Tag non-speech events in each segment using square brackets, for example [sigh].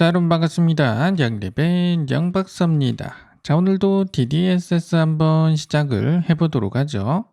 자, 여러분 반갑습니다. 양대벤 양박사입니다. 자, 오늘도 DDSS 한번 시작을 해보도록 하죠.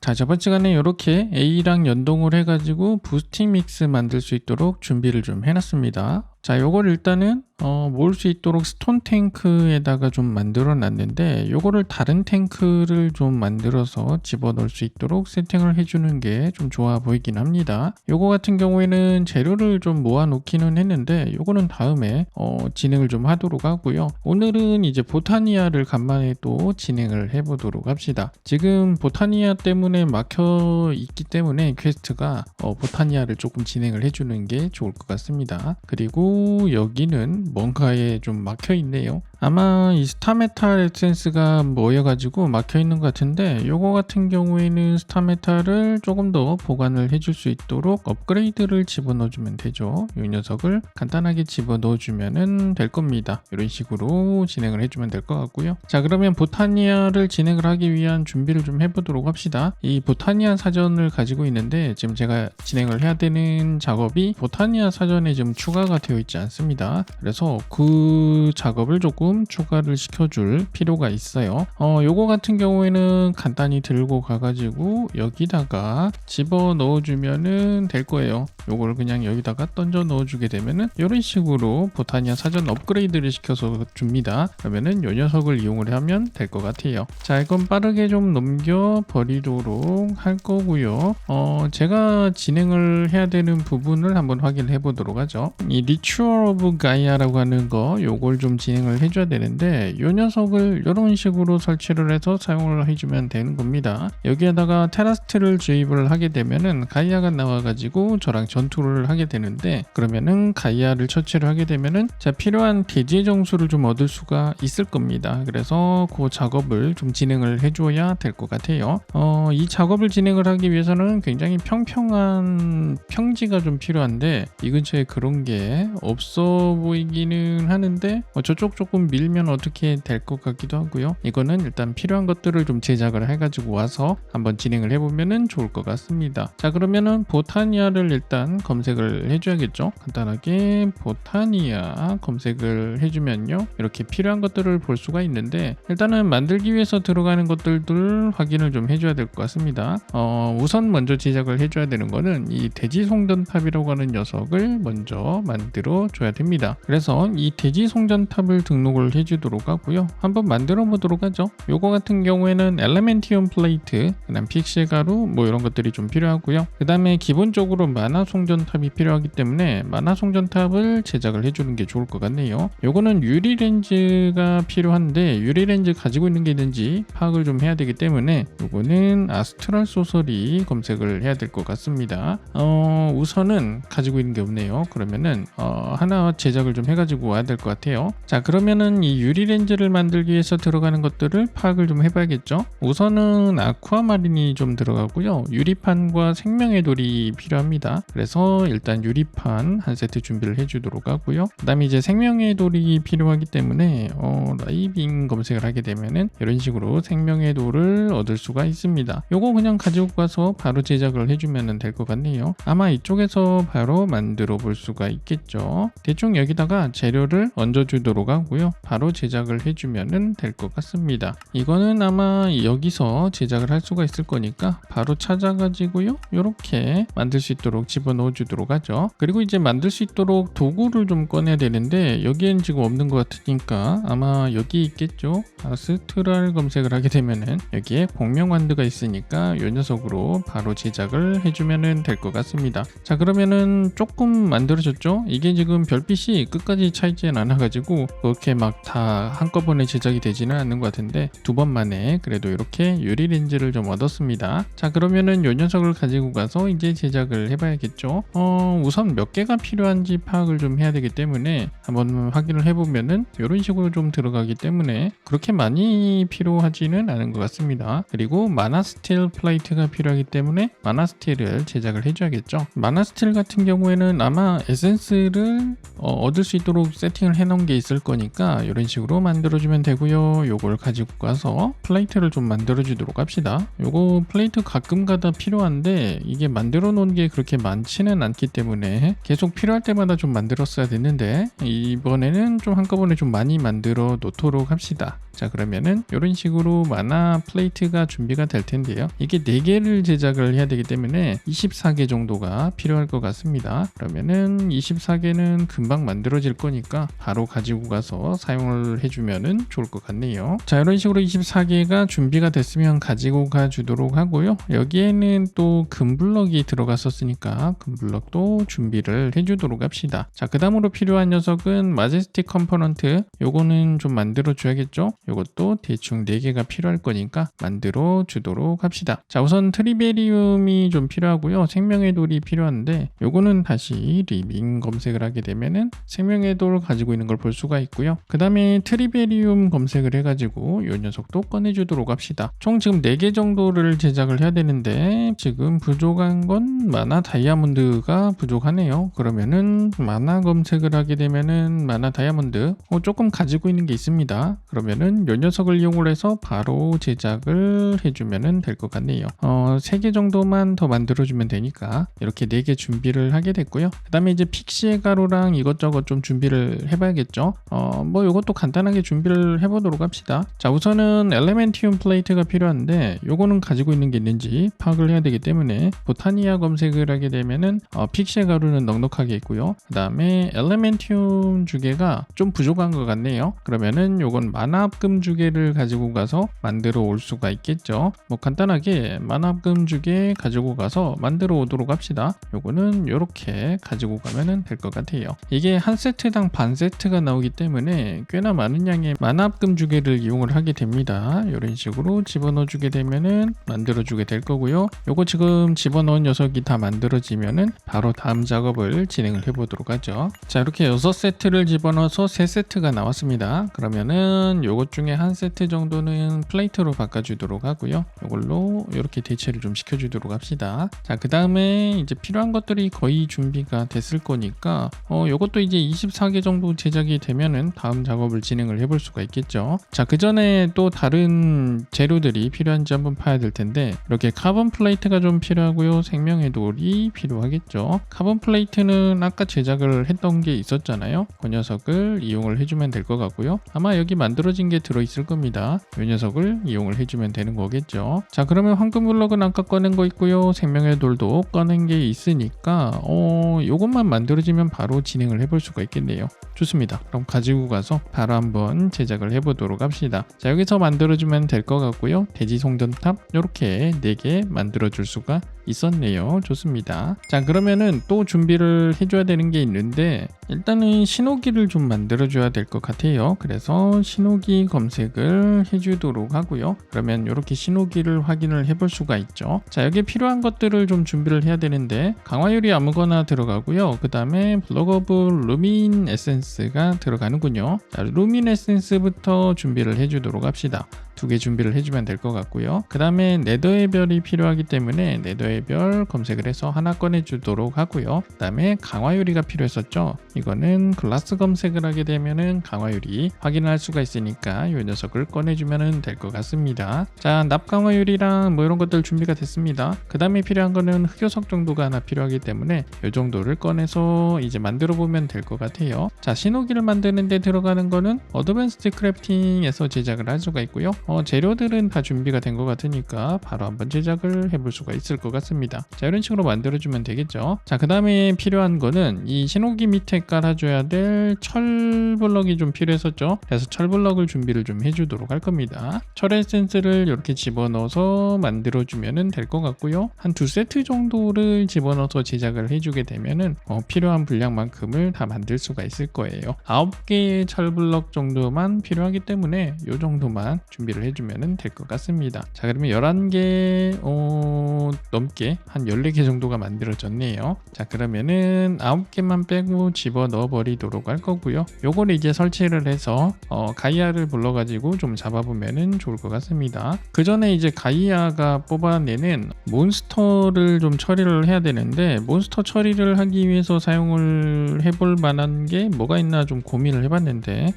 자, 저번 시간에 이렇게 A랑 연동을 해가지고 부스팅 믹스 만들 수 있도록 준비를 좀 해놨습니다. 자, 요걸 일단은 어, 모을 수 있도록 스톤 탱크에다가 좀 만들어 놨는데 요거를 다른 탱크를 좀 만들어서 집어넣을 수 있도록 세팅을 해주는 게 좀 좋아 보이긴 합니다. 요거 같은 경우에는 재료를 좀 모아 놓기는 했는데 요거는 다음에 어, 진행을 좀 하도록 하고요. 오늘은 이제 보타니아를 간만에 또 진행을 해 보도록 합시다. 지금 보타니아 때문에 막혀 있기 때문에 퀘스트가 어, 보타니아를 조금 진행을 해주는 게 좋을 것 같습니다. 그리고 여기는 뭔가에 좀 막혀 있네요. 아마 이 스타메탈 에센스가 모여가지고 막혀 있는 것 같은데 요거 같은 경우에는 스타메탈을 조금 더 보관을 해줄 수 있도록 업그레이드를 집어넣어 주면 되죠. 이 녀석을 간단하게 집어넣어 주면은 될 겁니다. 이런 식으로 진행을 해주면 될 것 같고요. 자 그러면 보타니아를 진행을 하기 위한 준비를 좀 해보도록 합시다. 이 보타니아 사전을 가지고 있는데 지금 제가 진행을 해야 되는 작업이 보타니아 사전에 지금 추가가 되어 있지 않습니다. 그래서 그 작업을 조금 추가를 시켜줄 필요가 있어요. 어, 요거 같은 경우에는 간단히 들고 가가지고 여기다가 집어 넣어주면은 될 거예요. 요걸 그냥 여기다가 던져 넣어주게 되면은 이런 식으로 보타니아 사전 업그레이드를 시켜서 줍니다. 그러면은 요 녀석을 이용을 하면 될 것 같아요. 자, 이건 빠르게 좀 넘겨 버리도록 할 거고요. 어, 제가 진행을 해야 되는 부분을 한번 확인해 보도록 하죠. 이 리추얼 오브 가이아라고 하는 거 요걸 좀 진행을 해줘 해줘야 되는데 이 녀석을 이런 식으로 설치를 해서 사용을 해주면 되는 겁니다. 여기에다가 테라스트를 주입을 하게 되면은 가이아가 나와가지고 저랑 전투를 하게 되는데 그러면은 가이아를 처치를 하게 되면은 자 필요한 대지 정수를 좀 얻을 수가 있을 겁니다. 그래서 그 작업을 좀 진행을 해줘야 될 것 같아요. 어, 이 작업을 진행을 하기 위해서는 굉장히 평평한 평지가 좀 필요한데 이 근처에 그런 게 없어 보이기는 하는데 어, 저쪽 조금 밀면 어떻게 될 것 같기도 하고요. 이거는 일단 필요한 것들을 좀 제작을 해가지고 와서 한번 진행을 해보면 좋을 것 같습니다. 자 그러면은 보타니아를 일단 검색을 해줘야겠죠. 간단하게 보타니아 검색을 해주면요. 이렇게 필요한 것들을 볼 수가 있는데 일단은 만들기 위해서 들어가는 것들을 확인을 좀 해줘야 될 것 같습니다. 어, 우선 먼저 제작을 해줘야 되는 거는 이 돼지 송전탑이라고 하는 녀석을 먼저 만들어 줘야 됩니다. 그래서 이 돼지 송전탑을 등록 등록을 해주도록 하고요. 한번 만들어 보도록 하죠. 요거 같은 경우에는 엘레멘티움 플레이트, 그다음 픽셀 가루 뭐 이런 것들이 좀 필요하고요. 그 다음에 기본적으로 만화 송전탑이 필요하기 때문에 만화 송전탑을 제작을 해주는 게 좋을 것 같네요. 요거는 유리 렌즈가 필요한데 유리 렌즈 가지고 있는 게 있는지 파악을 좀 해야 되기 때문에 요거는 아스트랄 소설이 검색을 해야 될 것 같습니다. 어, 우선은 가지고 있는 게 없네요. 그러면은 어, 하나 제작을 좀 해가지고 와야 될 것 같아요. 자 그러면은 우선은 이 유리 렌즈를 만들기 위해서 들어가는 것들을 파악을 좀 해봐야겠죠. 우선은 아쿠아마린이 좀 들어가고요. 유리판과 생명의 돌이 필요합니다. 그래서 일단 유리판 한 세트 준비를 해주도록 하고요. 그 다음에 이제 생명의 돌이 필요하기 때문에 어, 라이빙 검색을 하게 되면은 이런 식으로 생명의 돌을 얻을 수가 있습니다. 요거 그냥 가지고 가서 바로 제작을 해주면 될 것 같네요. 아마 이쪽에서 바로 만들어 볼 수가 있겠죠. 대충 여기다가 재료를 얹어주도록 하고요. 바로 제작을 해주면 될 것 같습니다. 이거는 아마 여기서 제작을 할 수가 있을 거니까 바로 찾아가지고요. 이렇게 만들 수 있도록 집어넣어 주도록 하죠. 그리고 이제 만들 수 있도록 도구를 좀 꺼내야 되는데 여기엔 지금 없는 것 같으니까 아마 여기 있겠죠. 아스트랄 검색을 하게 되면은 여기에 공명완드가 있으니까 이 녀석으로 바로 제작을 해주면 될 것 같습니다. 자 그러면은 조금 만들어졌죠? 이게 지금 별빛이 끝까지 차이지 않아가지고 그렇게 막다 한꺼번에 제작이 되지는 않는 것 같은데 두 번 만에 그래도 이렇게 유리 렌즈를 좀 얻었습니다. 자 그러면은 요 녀석을 가지고 가서 이제 제작을 해봐야겠죠. 어 우선 몇 개가 필요한지 파악을 좀 해야 되기 때문에 한번 확인을 해보면은 이런 식으로 좀 들어가기 때문에 그렇게 많이 필요하지는 않은 것 같습니다. 그리고 마나 스틸 플레이트가 필요하기 때문에 마나 스틸을 제작을 해줘야겠죠. 마나 스틸 같은 경우에는 아마 에센스를 어, 얻을 수 있도록 세팅을 해놓은 게 있을 거니까 이런 식으로 만들어주면 되고요. 요걸 가지고 가서 플레이트를 좀 만들어주도록 합시다. 요거 플레이트 가끔 가다 필요한데 이게 만들어 놓은 게 그렇게 많지는 않기 때문에 계속 필요할 때마다 좀 만들었어야 됐는데 이번에는 좀 한꺼번에 좀 많이 만들어 놓도록 합시다. 자 그러면은 이런 식으로 만화 플레이트가 준비가 될 텐데요. 이게 4개를 제작을 해야 되기 때문에 24개 정도가 필요할 것 같습니다. 그러면은 24개는 금방 만들어질 거니까 바로 가지고 가서 사용을 해주면은 좋을 것 같네요. 자 이런 식으로 24개가 준비가 됐으면 가지고 가 주도록 하고요. 여기에는 또 금블럭이 들어갔었으니까 금블럭도 준비를 해주도록 합시다. 자그 다음으로 필요한 녀석은 마제스틱 컴포넌트 요거는 좀 만들어 줘야겠죠. 요것도 대충 4개가 필요할 거니까 만들어 주도록 합시다. 자 우선 트리베리움이 좀 필요하고요. 생명의 돌이 필요한데 요거는 다시 리빙 검색을 하게 되면은 생명의 돌 가지고 있는 걸 볼 수가 있고요. 그 다음에 트리베리움 검색을 해가지고 요 녀석도 꺼내주도록 합시다. 총 지금 4개 정도를 제작을 해야 되는데 지금 부족한 건 마나 다이아몬드가 부족하네요. 그러면은 마나 검색을 하게 되면은 마나 다이아몬드 어, 조금 가지고 있는 게 있습니다. 그러면은 요 녀석을 이용을 해서 바로 제작을 해주면은 될 것 같네요. 어, 3개 정도만 더 만들어주면 되니까 이렇게 4개 준비를 하게 됐고요. 그 다음에 이제 픽시의 가루랑 이것저것 좀 준비를 해봐야겠죠. 어, 뭐 이것도 간단하게 준비를 해보도록 합시다. 자, 우선은 엘레멘티움 플레이트가 필요한데 요거는 가지고 있는 게 있는지 파악을 해야 되기 때문에 보타니아 검색을 하게 되면은 어, 픽시의 가루는 넉넉하게 있고요. 그 다음에 엘레멘티움 주개가 좀 부족한 것 같네요. 그러면은 요건 만화합금 주개를 가지고 가서 만들어 올 수가 있겠죠. 뭐 간단하게 만화합금 주개 가지고 가서 만들어 오도록 합시다. 요거는 요렇게 가지고 가면은 될 것 같아요. 이게 한 세트당 반 세트가 나오기 때문에 꽤나 많은 양의 만화합금 주개를 이용을 하게 됩니다. 이런 식으로 집어넣어 주게 되면은 만들어 주게 될 거고요. 요거 지금 집어넣은 녀석이 다 만들어지면은 바로 다음 작업을 진행을 해 보도록 하죠. 자, 이렇게 6세트를 집어넣어서 3세트가 나왔습니다. 그러면은 요것 중에 한 세트 정도는 플레이트로 바꿔 주도록 하고요. 요걸로 이렇게 대체를 좀 시켜 주도록 합시다. 자, 그다음에 이제 필요한 것들이 거의 준비가 됐을 거니까 어, 요것도 이제 24개 정도 제작이 되면은 다음 작업을 진행을 해볼 수가 있겠죠. 자, 그 전에 또 다른 재료들이 필요한지 한번 봐야 될 텐데 이렇게 카본 플레이트가 좀 필요하고요. 생명의 돌이 필요하겠죠. 카본 플레이트는 아까 제작을 했던 게 있었잖아요. 그 녀석을 이용을 해주면 될 것 같고요. 아마 여기 만들어진 게 들어있을 겁니다. 이 녀석을 이용을 해주면 되는 거겠죠. 자, 그러면 황금 블럭은 아까 꺼낸 거 있고요. 생명의 돌도 꺼낸 게 있으니까 어, 요것만 만들어지면 바로 진행을 해볼 수가 있겠네요. 좋습니다. 그럼 가지고 가서 바로 한번 제작을 해보도록 합시다. 자, 여기서 만들어주면 될 것 같고요. 돼지 송전탑 이렇게 4개 만들어줄 수가 있었네요. 좋습니다. 자, 그러면은 또 준비를 해줘야 되는 게 있는데 일단은 신호기를 좀 만들어줘야 될 것 같아요. 그래서 신호기 검색을 해주도록 하고요. 그러면 이렇게 신호기를 확인을 해볼 수가 있죠. 자, 여기에 필요한 것들을 좀 준비를 해야 되는데 강화율이 아무거나 들어가고요. 그 다음에 블럭 오브 루민 에센스가 들어가는군요. 자, 루민 에센스부터 준비를 해주도록 합시다. 두 개 준비를 해주면 될 것 같고요. 그 다음에 네더의 별이 필요하기 때문에 네더의 별 검색을 해서 하나 꺼내주도록 하고요. 그 다음에 강화유리가 필요했었죠. 이거는 글라스 검색을 하게 되면은 강화유리 확인할 수가 있으니까 이 녀석을 꺼내주면 될 것 같습니다. 자, 납강화유리랑 뭐 이런 것들 준비가 됐습니다. 그 다음에 필요한 거는 흑요석 정도가 하나 필요하기 때문에 이 정도를 꺼내서 이제 만들어 보면 될 것 같아요. 자, 신호기를 만드는데 들어가 는 거는 어드밴스드 크래프팅에서 제작을 할 수가 있고요. 어, 재료들은 다 준비가 된 것 같으니까 바로 한번 제작을 해볼 수가 있을 것 같습니다. 자 이런 식으로 만들어주면 되겠죠. 자 그 다음에 필요한 거는 이 신호기 밑에 깔아줘야 될 철 블럭이 좀 필요했었죠. 그래서 철 블럭을 준비를 좀 해주도록 할 겁니다. 철 에센스를 이렇게 집어넣어서 만들어주면 될 것 같고요. 한 두 세트 정도를 집어넣어서 제작을 해주게 되면은 어, 필요한 분량만큼을 다 만들 수가 있을 거예요. 9개의 철 블럭 정도만 필요하기 때문에 이 정도만 준비를 해주면 될 것 같습니다. 자 그러면 11개 어, 넘게 한 14개 정도가 만들어졌네요. 자 그러면은 9개만 빼고 집어 집어넣어 버리도록 할 거고요. 요거를 이제 설치를 해서 어, 가이아를 불러 가지고 좀 잡아보면은 좋을 것 같습니다. 그 전에 이제 가이아가 뽑아내는 몬스터를 좀 처리를 해야 되는데 몬스터 처리를 하기 위해서 사용을 해볼 만한 게 뭐가 있나 좀 고민을 해봤는데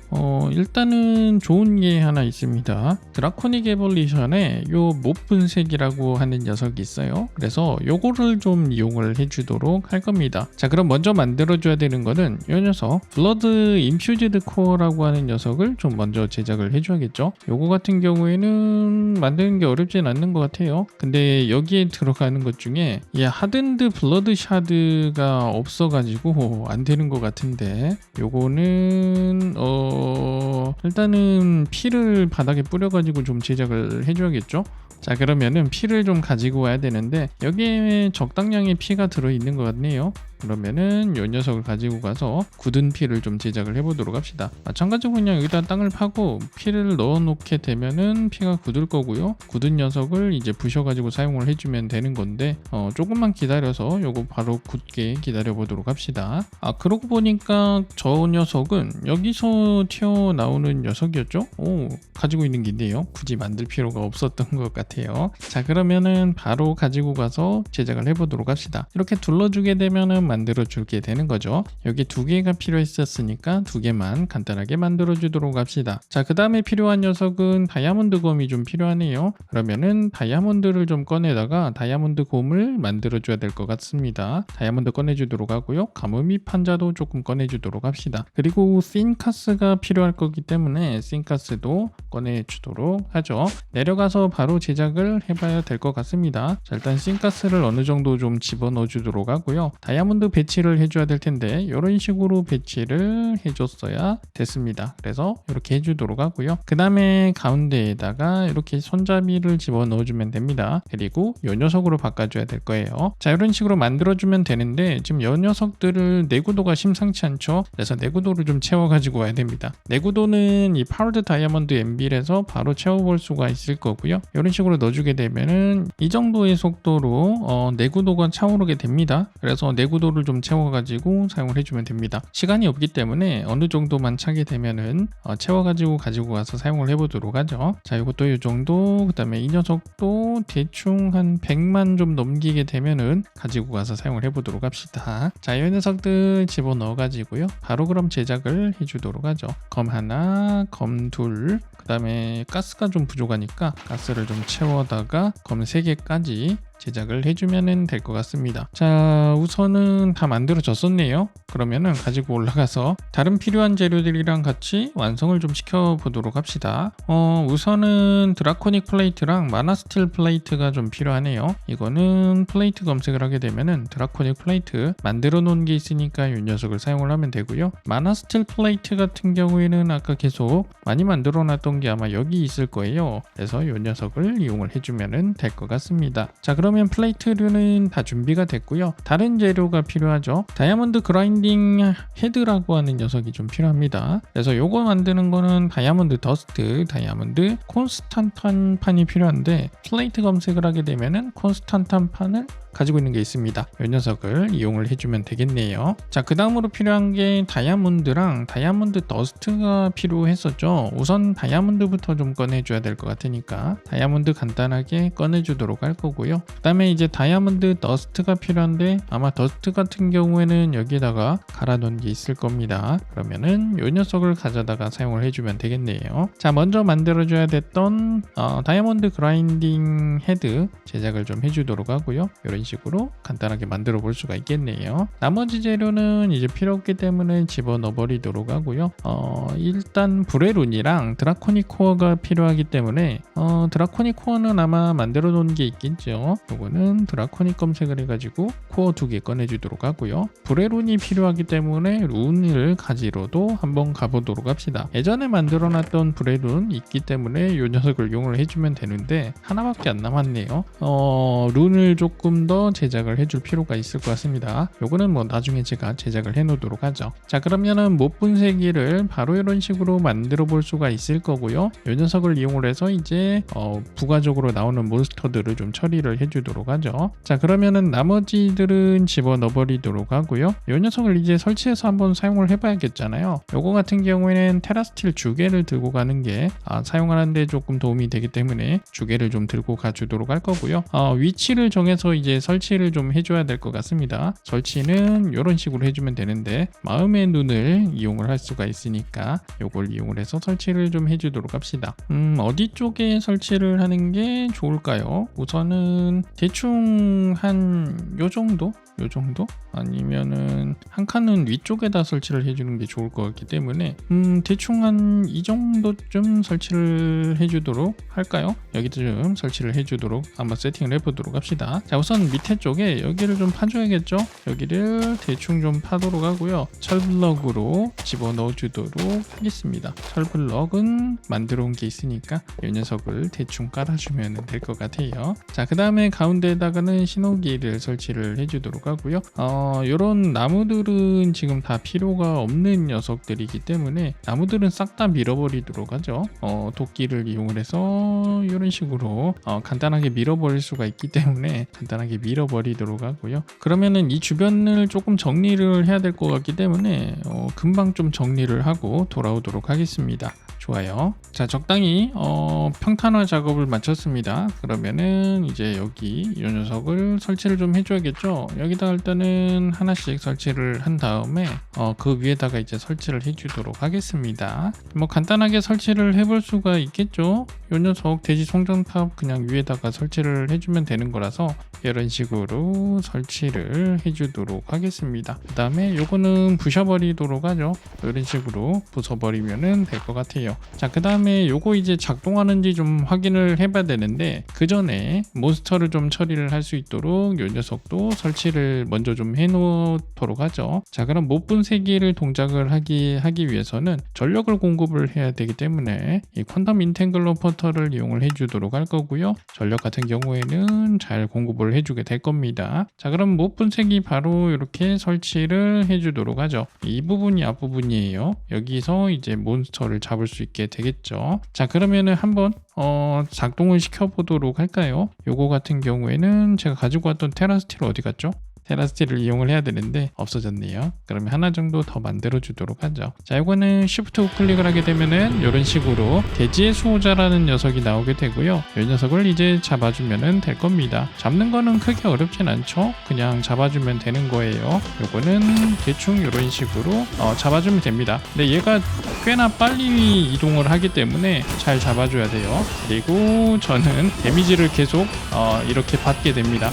어, 일단은 좋은 게 하나 있습니다. 드라코닉 에볼리션에 요 못분색이라고 하는 녀석이 있어요. 그래서 요거를 좀 이용을 해주도록 할 겁니다. 자 그럼 먼저 만들어줘야 되는 거는 이 녀석 블러드 인퓨즈드 코어라고 하는 녀석을 좀 먼저 제작을 해줘야겠죠. 요거 같은 경우에는 만드는 게 어렵진 않는 것 같아요. 근데 여기에 들어가는 것 중에 이 하든드 블러드 샤드가 없어가지고 안 되는 것 같은데 요거는 어 일단은 피를 바닥에 뿌려가지고 좀 제작을 해줘야겠죠. 자 그러면은 피를 좀 가지고 와야 되는데 여기에 적당량의 피가 들어있는 것 같네요 그러면은 이 녀석을 가지고 가서 굳은 피를 좀 제작을 해보도록 합시다. 마찬가지로 그냥 여기다 땅을 파고 피를 넣어 놓게 되면은 피가 굳을 거고요. 굳은 녀석을 이제 부셔 가지고 사용을 해주면 되는 건데 어, 조금만 기다려서 요거 바로 굳게 기다려 보도록 합시다. 아 그러고 보니까 저 녀석은 여기서 튀어나오는 녀석이었죠? 오 가지고 있는 게 있네요. 굳이 만들 필요가 없었던 것 같아요. 자 그러면은 바로 가지고 가서 제작을 해보도록 합시다. 이렇게 둘러주게 되면은 만들어 주게 되는 거죠. 여기 두 개가 필요했었으니까 두 개만 간단하게 만들어 주도록 합시다. 자그 다음에 필요한 녀석은 다이아몬드 곰이 좀 필요하네요. 그러면은 다이아몬드를 좀 꺼내다가 다이아몬드 곰을 만들어 줘야 될 것 같습니다. 다이아몬드 꺼내 주도록 하고요. 가뭄이 판자도 조금 꺼내 주도록 합시다. 그리고 싱카스가 필요할 거기 때문에 싱카스도 꺼내 주도록 하죠. 내려가서 바로 제작을 해봐야 될 것 같습니다. 자 일단 싱가스를 어느 정도 좀 집어넣어 주도록 하고요. 다이아몬드 배치를 해줘야 될 텐데 이런 식으로 배치를 해줬어야 됐습니다. 그래서 이렇게 해주도록 하고요. 그 다음에 가운데에다가 이렇게 손잡이를 집어넣어 주면 됩니다. 그리고 이 녀석으로 바꿔줘야 될 거예요. 자 이런 식으로 만들어주면 되는데 지금 이 녀석들을 내구도가 심상치 않죠? 그래서 내구도를 좀 채워가지고 와야 됩니다. 내구도는 이 파워드 다이아몬드 엠빌에서 바로 채워볼 수가 있을 거고요. 이런 식으로 넣어주게 되면은 이 정도의 속도로 어, 내구도가 차오르게 됩니다. 그래서 내구도 를 좀 채워가지고 사용을 해주면 됩니다. 시간이 없기 때문에 어느 정도만 차게 되면은 어, 채워가지고 가지고 가서 사용을 해보도록 하죠. 자 이것도 이 정도 그 다음에 이 녀석도 대충 한 100만 좀 넘기게 되면은 가지고 가서 사용을 해보도록 합시다. 자 이 녀석들 집어넣어 가지고요. 바로 그럼 제작을 해주도록 하죠. 검 하나 검 둘 그 다음에 가스가 좀 부족하니까 가스를 좀 채워다가 검 3개까지 제작을 해주면 될 것 같습니다. 자, 우선은 다 만들어졌었네요. 그러면은 가지고 올라가서 다른 필요한 재료들이랑 같이 완성을 좀 시켜보도록 합시다. 어, 우선은 드라코닉 플레이트랑 마나스틸 플레이트가 좀 필요하네요. 이거는 플레이트 검색을 하게 되면은 드라코닉 플레이트 만들어 놓은 게 있으니까 이 녀석을 사용을 하면 되고요. 마나스틸 플레이트 같은 경우에는 아까 계속 많이 만들어 놨던 게 아마 여기 있을 거예요. 그래서 이 녀석을 이용을 해주면 될 것 같습니다. 자, 그럼 그러면 플레이트류는 다 준비가 됐고요. 다른 재료가 필요하죠. 다이아몬드 그라인딩 헤드라고 하는 녀석이 좀 필요합니다. 그래서 요거 만드는 거는 다이아몬드 더스트, 다이아몬드 콘스탄탄 판이 필요한데 플레이트 검색을 하게 되면은 콘스탄탄 판을 가지고 있는 게 있습니다. 이 녀석을 이용을 해주면 되겠네요. 자, 그 다음으로 필요한 게 다이아몬드랑 다이아몬드 더스트가 필요했었죠. 우선 다이아몬드부터 좀 꺼내줘야 될 것 같으니까 다이아몬드 간단하게 꺼내주도록 할 거고요. 그 다음에 이제 다이아몬드 더스트가 필요한데 아마 더스트 같은 경우에는 여기다가 갈아 놓은 게 있을 겁니다. 그러면은 이 녀석을 가져다가 사용을 해주면 되겠네요. 자, 먼저 만들어줘야 됐던 어, 다이아몬드 그라인딩 헤드 제작을 좀 해주도록 하고요. 이런 식으로 간단하게 만들어 볼 수가 있겠네요. 나머지 재료는 이제 필요 없기 때문에 집어넣어 버리도록 하고요. 어, 일단 브레룬이랑 드라코니 코어가 필요하기 때문에 어, 드라코니 코어는 아마 만들어 놓은 게 있겠죠. 요거는 드라코니 검색을 해가지고 코어 두 개 꺼내주도록 하고요. 브레룬이 필요하기 때문에 룬을 가지러도 한번 가보도록 합시다. 예전에 만들어 놨던 브레룬 있기 때문에 이 녀석을 이용을 해주면 되는데 하나밖에 안 남았네요. 어, 룬을 조금 더 제작을 해줄 필요가 있을 것 같습니다. 요거는 뭐 나중에 제가 제작을 해 놓도록 하죠. 자 그러면은 못 분쇄기를 바로 이런 식으로 만들어 볼 수가 있을 거고요. 이 녀석을 이용을 해서 이제 어, 부가적으로 나오는 몬스터들을 좀 처리를 해줄 해주도록 하죠. 자 그러면은 나머지들은 집어넣어 버리도록 하고요. 이 녀석을 이제 설치해서 한번 사용을 해봐야겠잖아요. 요거 같은 경우에는 테라스틸 주개를 들고 가는 게 아, 사용하는데 조금 도움이 되기 때문에 주개를 좀 들고 가주도록 할 거고요. 어, 위치를 정해서 이제 설치를 좀 해줘야 될 것 같습니다. 설치는 이런 식으로 해주면 되는데 마음의 눈을 이용을 할 수가 있으니까 요걸 이용을 해서 설치를 좀 해주도록 합시다. 음 어디 쪽에 설치를 하는 게 좋을까요? 우선은 대충 한 요 정도? 요 정도? 아니면은 한 칸은 위쪽에다 설치를 해주는 게 좋을 것 같기 때문에 음 대충 한 이 정도쯤 설치를 해주도록 할까요? 여기도 좀 설치를 해주도록 한번 세팅을 해보도록 합시다. 자 우선 밑에 쪽에 여기를 좀 파줘야겠죠? 여기를 대충 좀 파도록 하고요. 철블럭으로 집어넣어 주도록 하겠습니다. 철블럭은 만들어 온 게 있으니까 이 녀석을 대충 깔아주면 될 것 같아요. 자 그 다음에 가운데에다가는 신호기를 설치를 해주도록 하고요. 어, 이런 나무들은 지금 다 필요가 없는 녀석들이기 때문에 나무들은 싹 다 밀어버리도록 하죠. 어, 도끼를 이용을 해서 이런 식으로 어, 간단하게 밀어버릴 수가 있기 때문에 간단하게 밀어버리도록 하고요. 그러면은 이 주변을 조금 정리를 해야 될 것 같기 때문에 어, 금방 좀 정리를 하고 돌아오도록 하겠습니다. 좋아요. 자, 적당히 어, 평탄화 작업을 마쳤습니다. 그러면은 이제 여기 이 녀석을 설치를 좀 해줘야겠죠. 여기다 일단은 하나씩 설치를 한 다음에 어, 그 위에다가 이제 설치를 해주도록 하겠습니다. 뭐 간단하게 설치를 해볼 수가 있겠죠. 이 녀석 돼지 송전탑 그냥 위에다가 설치를 해주면 되는 거라서 이런 식으로 설치를 해주도록 하겠습니다. 그 다음에 요거는 부셔버리도록 하죠. 이런 식으로 부숴버리면 은 될 것 같아요. 자, 그 다음에 요거 이제 작동하는지 좀 확인을 해봐야 되는데 그 전에 몬스터를 좀 처리를 할 수 있도록 요 녀석도 설치를 먼저 좀 해놓도록 하죠. 자, 그럼 못 분쇄기를 동작을 하기 하기 위해서는 전력을 공급을 해야 되기 때문에 이 퀀텀 인텐글러 퍼터를 이용을 해주도록 할 거고요. 전력 같은 경우에는 잘 공급을 해주게 될 겁니다. 자, 그럼 못 분쇄기 바로 이렇게 설치를 해주도록 하죠. 이 부분이 앞부분이에요. 여기서 이제 몬스터를 잡을 수 있게 되겠죠. 자, 그러면은 한번 어, 작동을 시켜보도록 할까요? 요거 같은 경우에는 제가 가지고 왔던 테라스틸 어디 갔죠? 테라스틸을 이용을 해야 되는데 없어졌네요. 그러면 하나 정도 더 만들어 주도록 하죠. 자, 이거는 Shift 우클릭을 하게 되면은 이런 식으로 돼지의 수호자라는 녀석이 나오게 되고요. 이 녀석을 이제 잡아주면 될 겁니다. 잡는 거는 크게 어렵진 않죠. 그냥 잡아주면 되는 거예요. 요거는 대충 이런 식으로 어, 잡아주면 됩니다. 근데 얘가 꽤나 빨리 이동을 하기 때문에 잘 잡아줘야 돼요. 그리고 저는 [laughs] 데미지를 계속 어, 이렇게 받게 됩니다.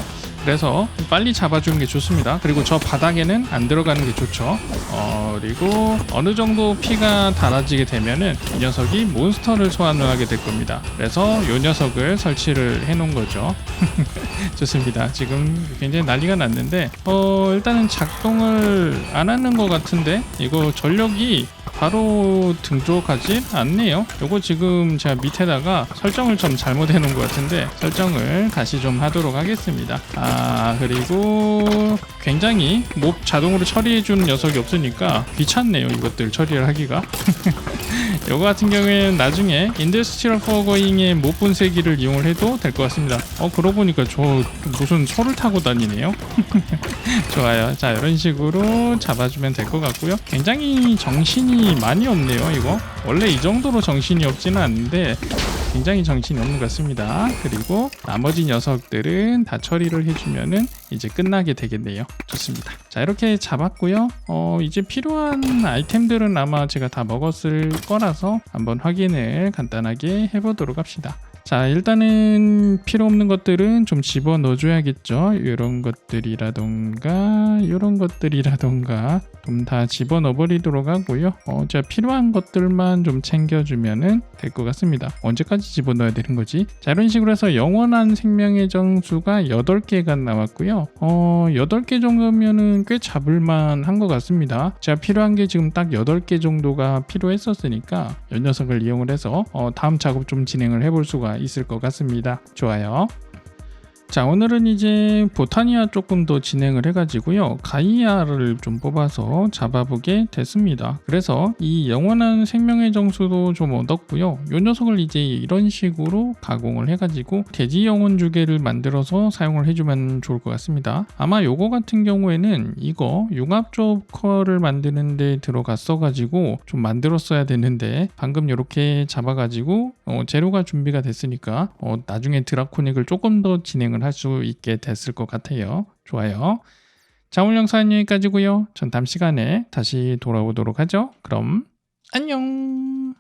그래서 빨리 잡아주는 게 좋습니다. 그리고 저 바닥에는 안 들어가는 게 좋죠. 어, 그리고 어느 정도 피가 달아지게 되면은 이 녀석이 몬스터를 소환을 하게 될 겁니다. 그래서 이 녀석을 설치를 해 놓은 거죠. [laughs] 좋습니다. 지금 굉장히 난리가 났는데 어, 일단은 작동을 안 하는 것 같은데 이거 전력이 바로 등록하지 않네요. 요거 지금 제가 밑에다가 설정을 좀 잘못해 놓은 것 같은데 설정을 다시 좀 하도록 하겠습니다. 아 그리고 굉장히 몹 자동으로 처리해 주는 녀석이 없으니까 귀찮네요. 이것들 처리를 하기가. [laughs] 요거 같은 경우에는 나중에 인더스트리얼 포거잉의 못 분쇄기를 이용을 해도 될 것 같습니다. 어 그러고 보니까 저 무슨 소를 타고 다니네요. [laughs] 좋아요. 자 이런 식으로 잡아주면 될 것 같고요. 굉장히 정신이 많이 없네요. 이거 원래 이 정도로 정신이 없지는 않는데 굉장히 정신이 없는 것 같습니다. 그리고 나머지 녀석들은 다 처리를 해주면은 이제 끝나게 되겠네요. 좋습니다. 자 이렇게 잡았고요. 어 이제 필요한 아이템들은 아마 제가 다 먹었을 거라서 한번 확인을 간단하게 해보도록 합시다. 자 일단은 필요 없는 것들은 좀 집어 넣어줘야겠죠? 이런 것들이라던가 이런 것들이라던가 좀 다 집어 넣어버리도록 하고요. 어, 자 필요한 것들만 좀 챙겨주면은 될 것 같습니다. 언제까지 집어 넣어야 되는 거지? 자 이런 식으로 해서 영원한 생명의 정수가 8개가 나왔고요. 어 8개 정도면은 꽤 잡을만 한 것 같습니다. 제가 필요한 게 지금 딱 8개 정도가 필요했었으니까 이 녀석을 이용을 해서 어, 다음 작업 좀 진행을 해볼 수가 있을 것 같습니다. 좋아요. 자 오늘은 이제 보타니아 조금 더 진행을 해가지고요. 가이아를 좀 뽑아서 잡아보게 됐습니다. 그래서 이 영원한 생명의 정수도 좀 얻었고요. 이 녀석을 이제 이런 식으로 가공을 해가지고 돼지 영혼 주개를 만들어서 사용을 해주면 좋을 것 같습니다. 아마 요거 같은 경우에는 이거 융합 조커를 만드는데 들어갔어 가지고 좀 만들었어야 되는데 방금 이렇게 잡아가지고 어, 재료가 준비가 됐으니까 어, 나중에 드라코닉을 조금 더 진행 을 할 수 있게 됐을 것 같아요. 좋아요. 자 오늘 영상은 여기까지고요. 전 다음 시간에 다시 돌아오도록 하죠. 그럼 안녕.